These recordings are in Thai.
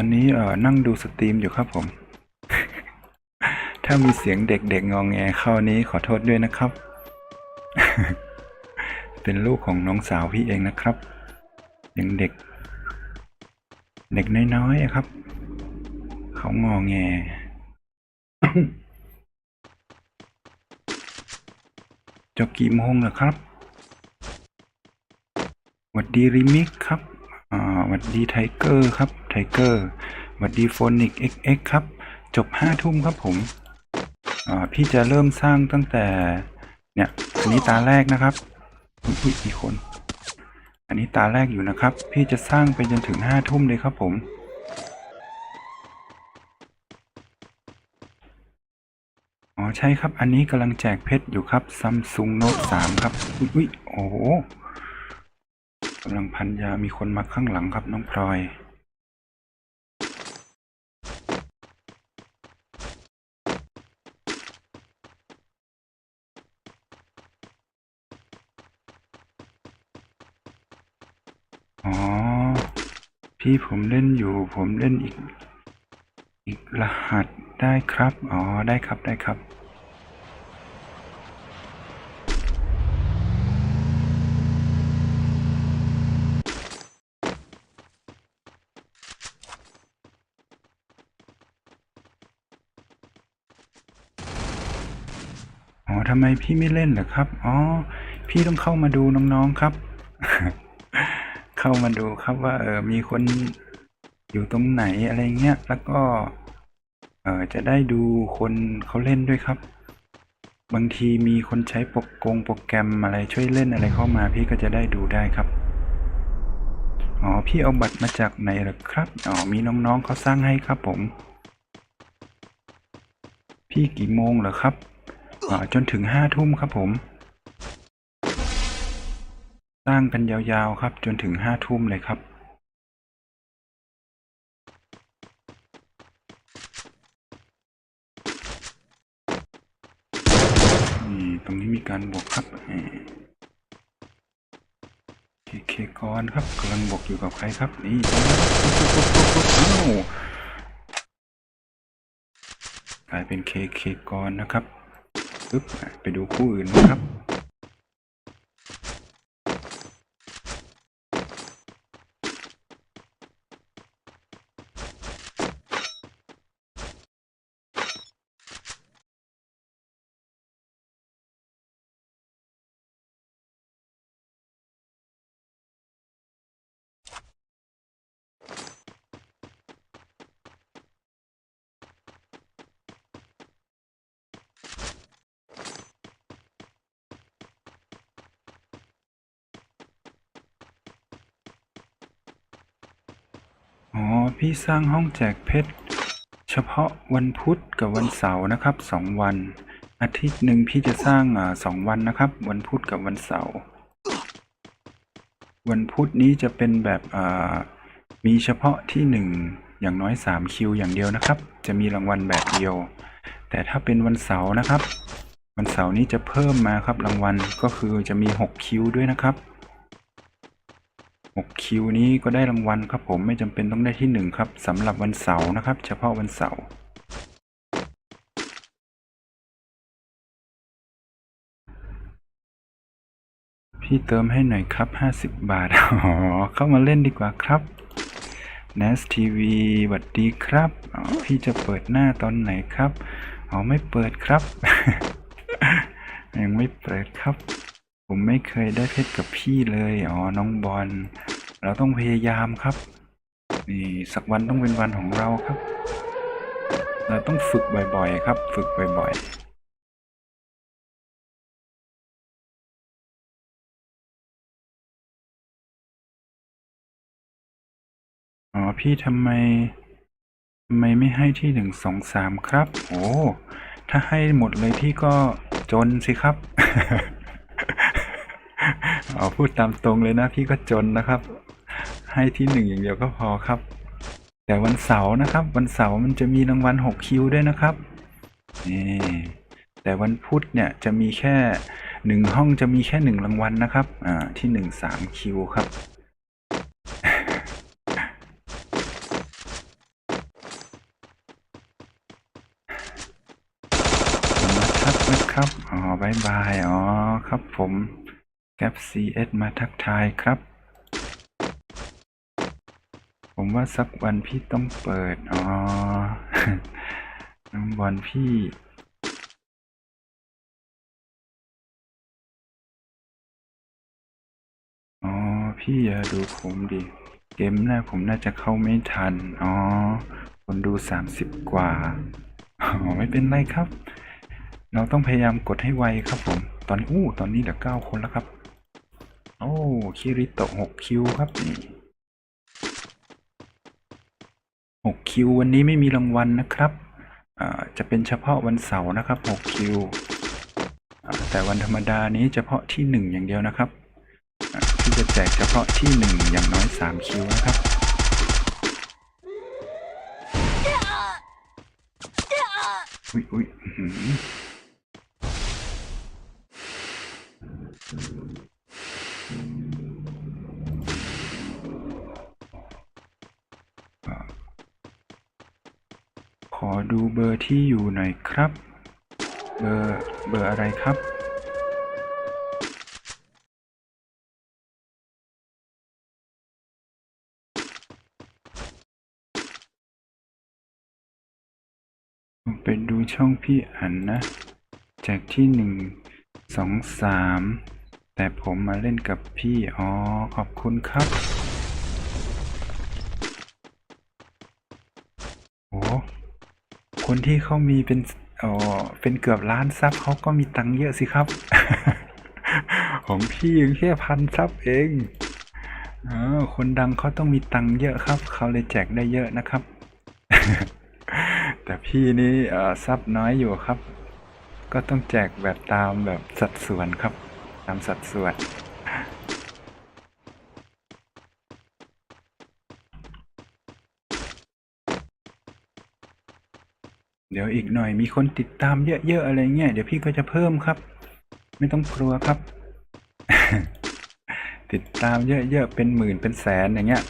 อนนี้เออนั่งดูสตรีมอยู่ครับผม ถ้ามีเสียงเด็กๆงองแงเข้านี้ขอโทษด้วยนะครับ เป็นลูกของน้องสาวพี่เองนะครับ ยังเด็ก เด็กน้อยๆครับ เขางอแงจะกี่โมงเหรอครับ หวัดดีริมิกครับ วัดดีไทเกอร์ครับไทเกอร์หวัดดีโฟนิกเอ็กเอ็กครับ จบห้าทุ่มครับผมอ่าพี่จะเริ่มสร้างตั้งแต่ เนี่ยอันนี้ตาแรกนะครับอุ๊ยมีคน อันนี้ตาแรกอยู่นะครับ พี่จะสร้างไปจนถึงห้าทุ่มเลยครับผมอ๋อใช่ครับ อันนี้กำลังแจกเพชรอยู่ครับ Samsung Note 3ครับ อุ๊ยอุ๊ยโอ้โห กำลังพันยามีคนมาข้างหลังครับน้องพลอย อ๋อ พี่ผมเล่นอยู่ ผมเล่นอีก อีกรหัสได้ครับ อ๋อ ได้ครับได้ครับ อ๋อทำไมพี่ไม่เล่นเหรอครับ อ๋อ พี่ต้องเข้ามาดูน้องๆครับ เข้ามาดูครับว่า เออมีคนอยู่ตรงไหนอะไรเงี้ย แล้วก็ เออจะได้ดูคนเขาเล่นด้วยครับ บางทีมีคนใช้โปรกงโปรแกรมอะไรช่วยเล่นอะไรเข้ามา พี่ก็จะได้ดูได้ครับ อ๋อ พี่เอาบัตรมาจากไหนเหรอครับ อ๋อ มีน้องๆเขาสร้างให้ครับผม พี่กี่โมงเหรอครับ จนถึงห้าทุ่มครับผมสร้างกันยาวๆครับ จนถึงห้าทุ่มเลยครับ นี่ตรงนี้มีการบวกครับเคเคกรครับกำลังบวกอยู่กับใครครับ นี่กลายเป็นเคเคกรนะครับ ปึ๊บไปดูคู่อื่นนะครับ อ๋อ พี่สร้างห้องแจกเพชร เฉพาะวันพุธกับวันเสาร์นะครับสองวัน อาทิตย์หนึ่งพี่จะสร้างสองวันนะครับ วันพุธกับวันเสาร์วันพุธนี้จะเป็นแบบมีเฉพาะที่หนึ่งอย่างน้อยสามคิวอย่างเดียวนะครับ จะมีรางวัลแบบเดียว แต่ถ้าเป็นวันเสาร์นะครับ วันเสาร์นี้จะเพิ่มมาครับรางวัลก็คือจะมีหกคิวด้วยนะครับ 6 คิวนี้ก็ได้รางวัลครับผมไม่จำเป็นต้องได้ที่ 1 ครับสำหรับวันเสาร์นะครับ เฉพาะวันเสาร์พี่เติมให้หน่อยครับ 50 บาทอ๋อเข้ามาเล่นดีกว่าครับ NAS TV สวัสดีครับอ๋อพี่จะเปิดหน้าตอนไหนครับอ๋อไม่เปิดครับ ยังไม่เปิดครับ ผมไม่เคยได้เพชรกับพี่เลย อ๋อ น้องบอล เราต้องพยายามครับ นี่สักวันต้องเป็นวันของเราครับ เราต้องฝึกบ่อยๆ ครับ ฝึกบ่อยๆอ๋อพี่ทำไมทำไมไม่ให้ที่หนึ่งสองสามครับ โอ้ถ้าให้หมดเลยพี่ก็จนสิครับ เอาพูดตามตรงเลยนะพี่ก็จนนะครับ ให้ที่หนึ่งอย่างเดียวก็พอครับ แต่วันเสาร์นะครับ วันเสาร์มันจะมีรางวัล6คิวด้วยนะครับนี่แต่วันพุธเนี่ยจะมีแค่หนึ่งห้องจะมีแค่หนึ่งรางวัลนะครับ อ่า ที่หนึ่งสามคิวครับมาครับนะครับ อ๋อบายบาย อ๋อ ครับผม แก๊ป CS มาทักทายครับ ผมว่าสักวันพี่ต้องเปิด อ๋อ น้องบอลพี่ อ๋อ พี่อย่าดูผมดิ เกมแรกผมน่าจะเข้าไม่ทัน อ๋อ คนดูสามสิบกว่า อ๋อ ไม่เป็นไรครับ เราต้องพยายามกดให้ไวครับผม ตอนนี้อู้ตอนนี้เหลือเก้าคนแล้วครับ โอ้คิริโตะหกคิวครับหกคิววันนี้ไม่มีรางวัลนะครับอ่าจะเป็นเฉพาะวันเสาร์นะครับหกคิวแต่วันธรรมดานี้เฉพาะที่หนึ่งอย่างเดียวนะครับที่จะแจกเฉพาะที่หนึ่งอย่างน้อยสามคิวนะครับอุ้ยอุ้ย ดูเบอร์ที่อยู่หน่อยครับ เบอร์เบอร์อะไรครับ ไปดูช่องพี่อันนะ จากที่หนึ่งสองสามแต่ผมมาเล่นกับพี่ อ๋อ ขอบคุณครับ โอ้ คนที่เขามีเป็นเออเป็นเกือบล้านซับเขาก็มีตังค์เยอะสิครับ ของพี่ยังแค่พันซับเองเออคนดังเขาต้องมีตังค์เยอะครับ เขาเลยแจกได้เยอะนะครับ แต่พี่นี่เออซับน้อยอยู่ครับ ก็ต้องแจกแบบตามแบบสัดส่วนครับ ตามสัดส่วน เดี๋ยวอีกหน่อยมีคนติดตามเยอะๆอะไรเงี้ยเดี๋ยวพี่ก็จะเพิ่มครับ ไม่ต้องกลัวครับ ติดตามเยอะๆเป็นหมื่นเป็นแสนอย่างเงี้ย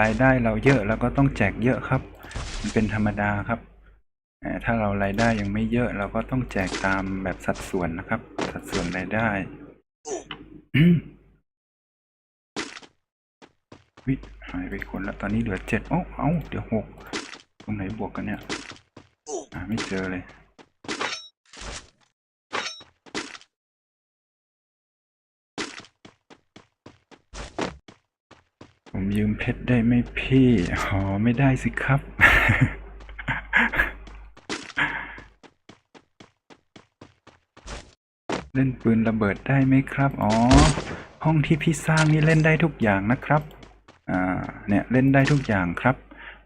รายได้เราเยอะเราก็ต้องแจกเยอะครับ มันเป็นธรรมดาครับถ้าเรารายได้ยังไม่เยอะ เราก็ต้องแจกตามแบบสัดส่วนนะครับ สัดส่วนรายได้วิหายไปคนแล้วตอนนี้เหลือเจ็ดเอ้าเอ้าเดี๋ยวหกตรงไหนบวกกันเนี่ย อ่าไม่เจอเลย ผมยืมเพชรได้ไหมพี่อ๋อไม่ได้สิครับ เล่นปืนระเบิดได้ไหมครับ อ๋อ ห้องที่พี่สร้างนี่เล่นได้ทุกอย่างนะครับ อ่า เนี่ยเล่นได้ทุกอย่างครับ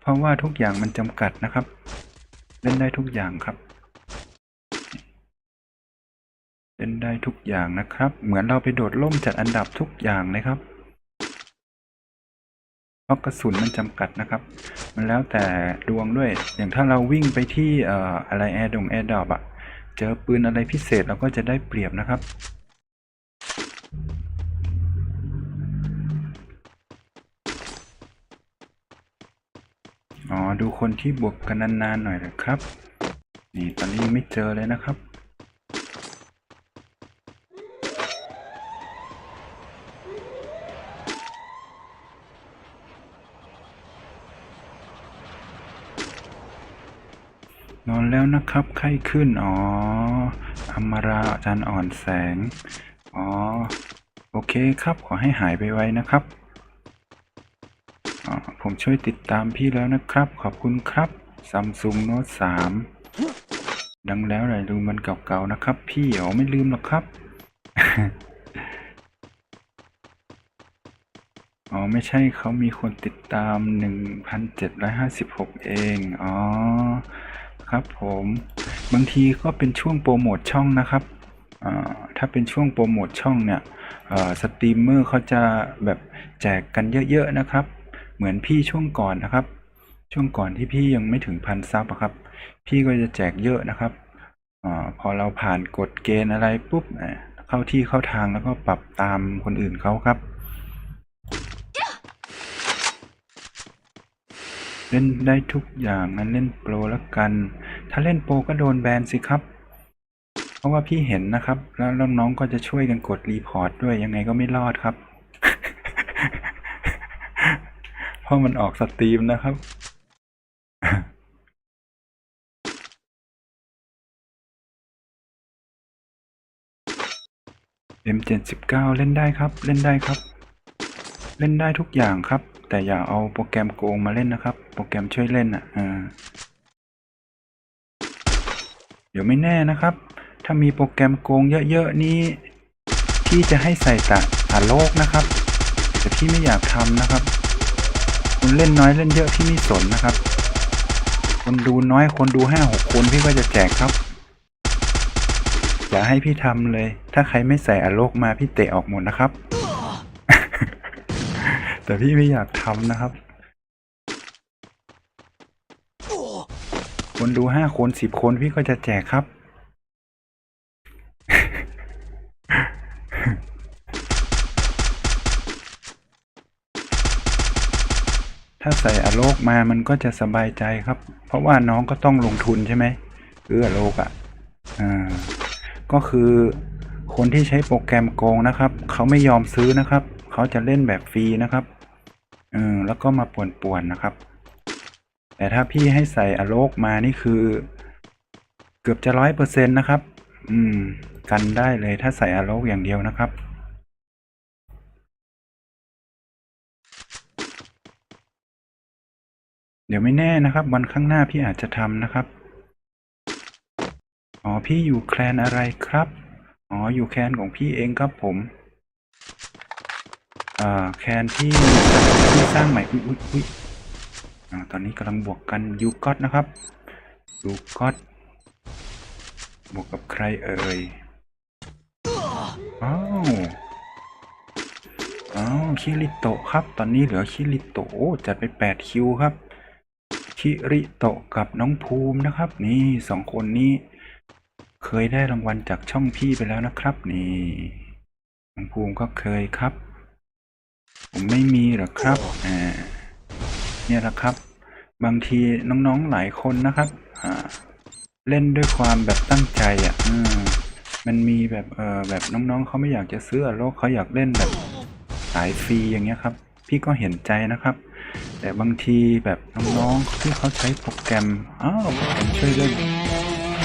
เพราะว่าทุกอย่างมันจำกัดนะครับ เล่นได้ทุกอย่างครับ เล่นได้ทุกอย่างนะครับ เหมือนเราไปโดดล่มจัดอันดับทุกอย่างเลยครับเพราะกระสุนมันจำกัดนะครับ มันแล้วแต่ดวงด้วย อย่างถ้าเราวิ่งไปที่อออะไรแอร์ดงแอร์ดอบอะเจอปืนอะไรพิเศษเราก็จะได้เปรียบนะครับ อ๋อ ดูคนที่บวกกันนานๆหน่อยนะครับ นี่ตอนนี้ไม่เจอเลยนะครับ นอนแล้วนะครับ ไข้ขึ้น อ๋ออมราอาจารย์อ่อนแสง อ๋อ โอเคครับ ขอให้หายไปไวนะครับ ผมช่วยติดตามพี่แล้วนะครับ ขอบคุณครับ Samsung Note 3 ดังแล้วไหนดูมันเก่าๆนะครับ พี่อ๋อไม่ลืมหรอกครับ อ๋อ ไม่ใช่เขามีคนติดตาม 1,756 เอง อ๋อ ครับผม บางทีก็เป็นช่วงโปรโมทช่องนะครับอถ้าเป็นช่วงโปรโมทช่องเนี่ยสตรีมเมอร์เขาจะแบบแจกกันเยอะ ๆ นะครับ เหมือนพี่ช่วงก่อนนะครับ ช่วงก่อนที่พี่ยังไม่ถึงพันซับอะครับ พี่ก็จะแจกเยอะนะครับอพอเราผ่านกฎเกณฑ์อะไรปุ๊บอะเข้าที่เข้าทางแล้วก็ปรับตามคนอื่นเขาครับ เล่นได้ทุกอย่างงั้นเล่นโปรแล้วกัน ถ้าเล่นโปรก็โดนแบนสิครับ เพราะว่าพี่เห็นนะครับ แล้วน้องๆก็จะช่วยกันกดรีพอร์ตด้วยยังไงก็ไม่รอดครับ ราะมันออกสตรีมนะครับ M79 เล่นได้ครับ เล่นได้ครับ เล่นได้ทุกอย่างครับ แต่อย่าเอาโปรแกรมโกงมาเล่นนะครับ โปรแกรมช่วยเล่นอะอ่าเดี๋ยวไม่แน่นะครับ ถ้ามีโปรแกรมโกงเยอะๆนี้พี่จะให้ใส่ตะอาโลกนะครับ แต่พี่ไม่อยากทำนะครับ คุณเล่นน้อยเล่นเยอะพี่ไม่สนนะครับ คนดูน้อยคนดูห้าหกคนพี่ก็จะแจกครับ อย่าให้พี่ทำเลย ถ้าใครไม่ใส่อาโลกมาพี่เตะออกหมดนะครับ แต่พี่ไม่อยากทำนะครับ คนดูห้าคนสิบคนพี่ก็จะแจกครับ ถ้าใส่อโลกมามันก็จะสบายใจครับ เพราะว่าน้องก็ต้องลงทุนใช่ไหมซื้ออโลกอะ่ะอ่าก็คือคนที่ใช้โปรแกรมโกงนะครับ เขาไม่ยอมซื้อนะครับ เขาจะเล่นแบบฟรีนะครับเออแล้วก็มาป่วนๆนะครับ แต่ถ้าพี่ให้ใส่อโลกมานี่คือ เกือบจะร้อยเปอร์เซ็นต์นะครับ อืม กันได้เลยถ้าใส่อโลกอย่างเดียวนะครับ เดี๋ยวไม่แน่นะครับ วันข้างหน้าพี่อาจจะทำนะครับ อ๋อพี่อยู่แคลนอะไรครับ อ๋ออยู่แคลนของพี่เองครับผมอ่าแคลนที่ที่สร้างใหม่อุ้ยอุ้ยอุ้ยอ่าตอนนี้กำลังบวกกันยูก็ตนะครับยูก็ตบวกกับใครเอ่ยอ้าวอ้าวคิริโตะครับ ตอนนี้เหลือคิริโต้จัดไปแปดคิวครับ คิริโตะกับน้องภูมินะครับ นี่สองคนนี้ เคยได้รางวัลจากช่องพี่ไปแล้วนะครับ นี่น้องภูมิก็เคยครับ ผมไม่มีหรอกครับอ่าเนี่ยแหละครับ บางทีน้องๆหลายคนนะครับอ่าเล่นด้วยความแบบตั้งใจอะอืมมันมีแบบเออแบบน้องๆเขาไม่อยากจะซื้อโลกเขาอยากเล่นแบบสายฟรีอย่างเงี้ยครับ พี่ก็เห็นใจนะครับ แต่บางทีแบบน้องๆที่เขาใช้โปรแกรม อ้าวโปรแกรมช่วยเล่น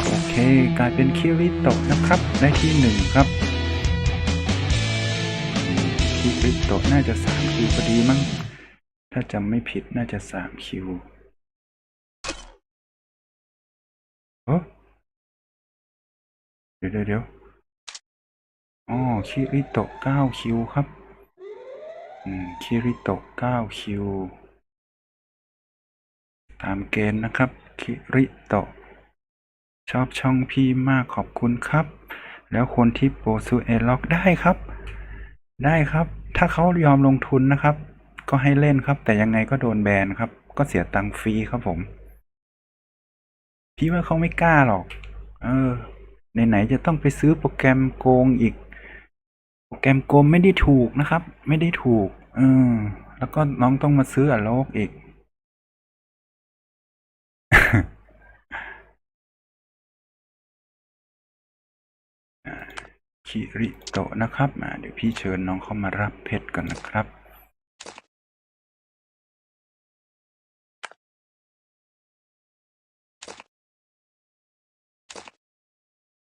โอเค กลายเป็นคิริโตะนะครับ ได้ที่หนึ่งครับคิริโตะน่าจะสามคิวพอดีมั้ง ถ้าจำไม่ผิดน่าจะสามคิวเออเดี๋ยวเดี๋ยวเดี๋ยวอ๋อคิริโตะเก้าคิวครับ อืม คิริโตะเก้าคิว ตามเกณฑ์นะครับ คิริโตะ ชอบช่องพี่มากขอบคุณครับ แล้วคนที่โปรซูเอล็อกได้ครับ ได้ครับ ถ้าเขายอมลงทุนนะครับ ก็ให้เล่นครับ แต่ยังไงก็โดนแบนครับ ก็เสียตังค์ฟรีครับผม พี่ว่าเขาไม่กล้าหรอก เออไหนๆจะต้องไปซื้อโปรแกรมโกงอีก โปรแกรมโกงไม่ได้ถูกนะครับ ไม่ได้ถูก เออ แล้วก็น้องต้องมาซื้ออโลกอีก คิริโตะนะครับอ่าเดี๋ยวพี่เชิญน้องเข้ามารับเพชรก่อนนะครับ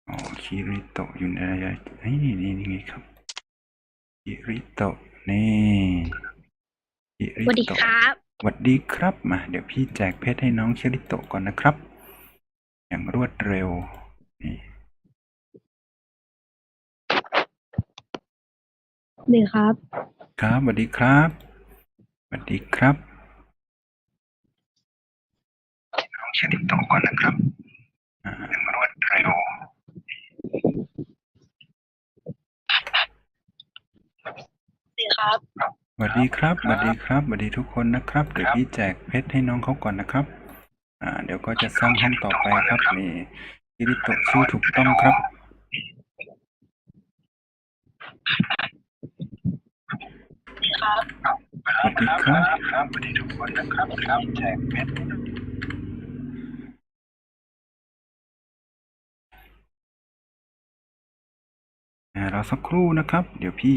อ๋อคิริโตะอยู่ในระยะนี่นี่นี่นี่ครับคิริโตะนี่คิริสวัสดีโตะครับสวัสดีครับมาเดี๋ยวพี่แจกเพชรให้น้องคิริโตะก่อนนะครับ อย่างรวดเร็วนี่ ดีครับ ครับสวัสดีครับสวัสดีครับน้องเชลิโตก่อนนะครับอ่ารวดเร็วดีครับสวัสดีครับสวัสดีครับสวัสดีทุกคนนะครับ เดี๋ยวพี่แจกเพชรให้น้องเขาก่อนนะครับ อ่า เดี๋ยวก็จะสร้างห้องต่อไปครับนี่คิริโตะชื่อถูกต้องครับ ดีครับ สวัส ดีครับครับสวัสดีทุกคนนะครับครับแจกเพชรอ่ารอสักครู่นะครับ เดี๋ยวพี่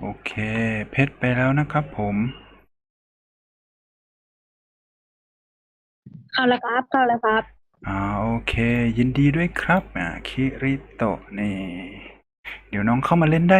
โอเค เพชรไปแล้วนะครับผม เข้าแล้วครับ เข้าแล้วครับ อ่าโอเค ยินดีด้วยครับ อ่าคิริโตะนี่ เดี๋ยวน้องเข้ามาเล่นได้